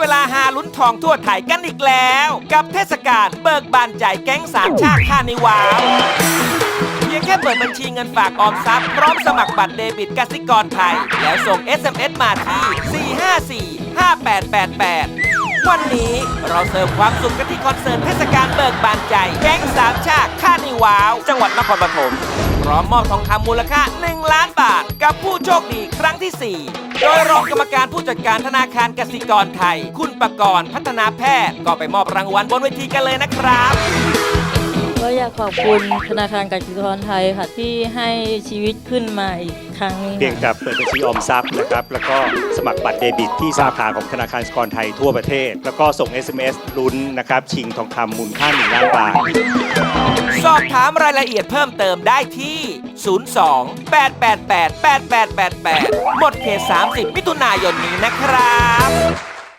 เวลาหาลุ้นทองทั่วไทยกันอีกแล้ว กับเทศกาลเบิกบานใจแก๊งสามชาติคานิวาวเพียงแค่เปิดบัญชีเงินฝากออมทรัพย์พร้อมสมัครบัตรเดบิตกสิกรไทย แล้วส่ง SMS มาที่ 4545888 วันนี้เราเสิร์ฟความสุขกันที่คอนเสิร์ตเทศกาลเบิกบานใจแก๊งสามชาติคานิวาว จังหวัดนครปฐมพร้อมมอบทองคำมูลค่า 1 ล้านบาท กับผู้โชคดีครั้งที่ 4 โดยรองกรรมการผู้จัดการธนาคารกสิกรไทย คุณประกรณ์พัฒนาแพทย์ ก็ไปมอบรางวัลบนเวทีกันเลยนะครับ ก็อยากขอบคุณธนาคารกสิกรไทยค่ะที่ให้ชีวิตขึ้นมาอีกครั้งหนึงเพียงค่ะ แต่เปิดบัญชีออมทรัพย์นะครับ แล้วก็สมัครบัตรเดบิตที่สาขาของธนาคารสกรไทยทั่วประเทศ แล้วก็ส่ง SMS ลุ้นนะครับ ชิงทองคำมูลค่า1ล้านบาท สอบถามรายละเอียดเพิ่มเติมได้ที่ 02 888 8888 หมดเขต 30 มิถุนายนนี้นะครับ